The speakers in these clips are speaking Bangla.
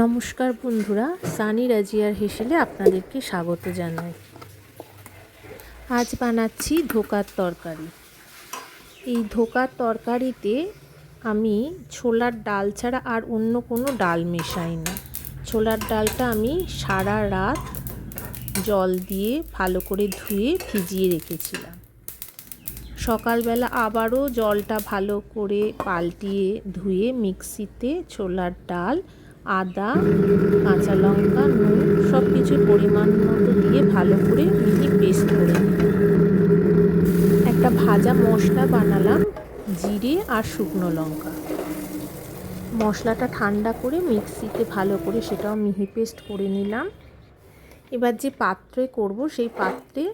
নমস্কার বন্ধুরা, সানি রাজিয়ার হেসেলে আপনাদেরকে স্বাগত জানাই। আজ বানাচ্ছি ধোকার তরকারি। এই ধোকার তরকারিতে আমি ছোলার ডাল ছাড়া আর অন্য কোনো ডাল মেশাই না। ছোলার ডালটা আমি সারা রাত জল দিয়ে ভালো করে ধুয়ে ভিজিয়ে রেখেছিলাম। সকালবেলা আবারও জলটা ভালো করে পাল্টিয়ে ধুয়ে মিক্সিতে ছোলার ডাল আদা, কাঁচা লঙ্কা, নুন সব কিছু পরিমাণ মতো দিয়ে ভালো করে মিহি পেস্ট করে একটা ভাজা মশলা বানালাম, জিরে আর শুকনো লঙ্কা। মশলাটা ঠান্ডা করে মিক্সিতে ভালো করে সেটাও মিহি পেস্ট করে নিলাম। এবার যে পাত্রে করব সেই পাত্রে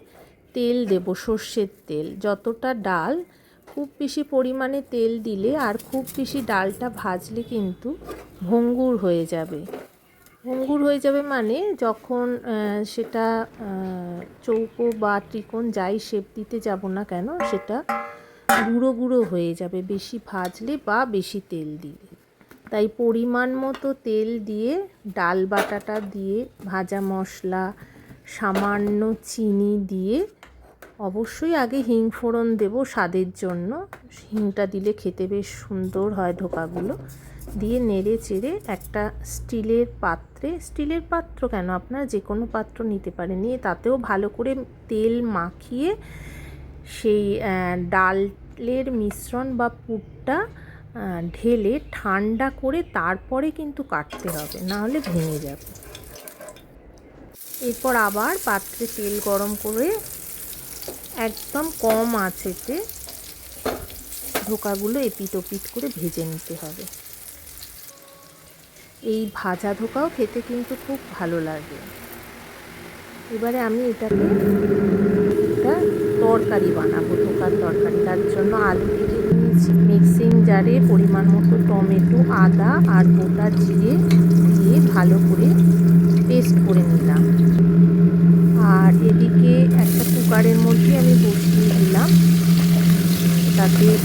তেল দেব, সর্ষের তেল। যতটা ডাল, খুব বেশি পরিমাণে তেল দিলে আর খুব বেশি ডালটা ভাজলে কিন্তু ভঙ্গুর হয়ে যাবে। ভঙ্গুর হয়ে যাবে মানে যখন সেটা চৌকো বা ত্রিকোণ যাই শেপ দিতে যাব না কেন, সেটা গুঁড়ো গুঁড়ো হয়ে যাবে বেশি ভাজলে বা বেশি তেল দিলে। তাই পরিমাণ মতো তেল দিয়ে, ডাল বাটাটা দিয়ে, ভাজা মশলা, সামান্য চিনি দিয়ে অবশ্যই আগে হিং ফোড়ন দেব স্বাদের জন্য। হিংটা দিলে খেতে বেশ সুন্দর হয় ধোকাগুলো। দিয়ে নেড়ে চেড়ে একটা স্টিলের পাত্রে, স্টিলের পাত্র কেন? আপনারা যে কোনো পাত্র নিতে পারেন। নিয়ে তাতেও ভালো করে তেল মাখিয়ে সেই ডালের মিশ্রণ বা পুরটা ঢেলে ঠান্ডা করে তারপরে কিন্তু কাটতে হবে নাহলে ভেঙে যাবে। এরপর আবার পাত্রে তেল গরম করে একদম কম আঁচেতে ধোকাগুলো এপিট ওপিট করে ভেজে নিতে হবে। এই ভাজা ধোকাও খেতে কিন্তু খুব ভালো লাগে। এবারে আমি এটাকে একটা তরকারি বানাবো, ধোকার তরকারি। তার জন্য আলু কেটে নিয়েছি। মিক্সিং জারে পরিমাণ মতো টমেটো, আদা আর গোটা জিরে দিয়ে ভালো করে পেস্ট করে নিলাম আর এদিকে একটা কুকারের মধ্যে আমি বসিয়ে দিলাম তাতে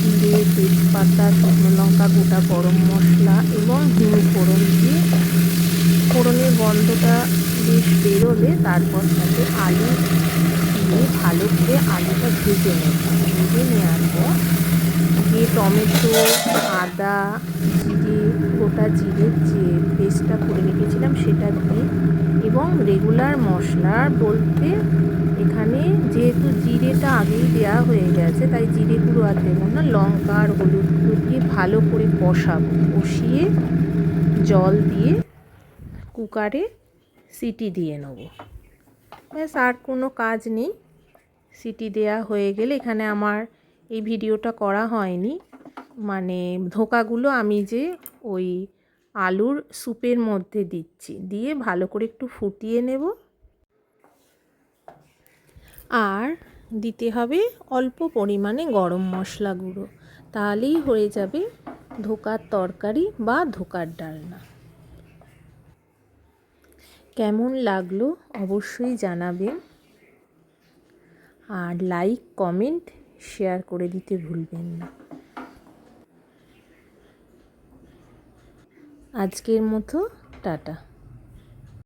জিরে তেজপাতা, শুকনো লঙ্কা, গোটা গরম মশলা এবং হিং ফোড়ন দিয়ে ফোড়নের গন্ধটা বেশ বেরোলে তারপর তাতে আলু দিয়ে ভালো করে আলুটা ভেজে নেব। ভেজে নেওয়ার পর যে টমেটো, আদা, জিরে, গোটা জিরের যে পেস্টটা করে রেখেছিলাম সেটা দিয়ে এবং রেগুলার মশলা বলতে এখানে জিরেটা আগেই দেওয়া হয়ে গেছে, তাই জিরে গুঁড়ো আর দেবো না। লঙ্কা আর হলুদ গুঁড়ো দিয়ে ভালো করে কষাবো। কষিয়ে জল দিয়ে কুকারে সিটি দিয়ে নেব। ব্যাস, আর কোনো কাজ নেই। সিটি দেয়া হয়ে গেলে এখানে আমার এই ভিডিওটা করা হয়নি। মানে ধোকাগুলো আমি যে ওই আলুর স্যুপের মধ্যে দিচ্ছি, দিয়ে ভালো করে একটু ফুটিয়ে নেব। আর দিতে হবে অল্প পরিমাণে গরম মশলা গুঁড়ো। তাহলেই হয়ে যাবে ধোকার তরকারি বা ধোকার ডালনা। কেমন লাগল অবশ্যই জানাবেন। আর লাইক, কমেন্ট, শেয়ার করে দিতে ভুলবেন না। আজকের মতো, টাটা।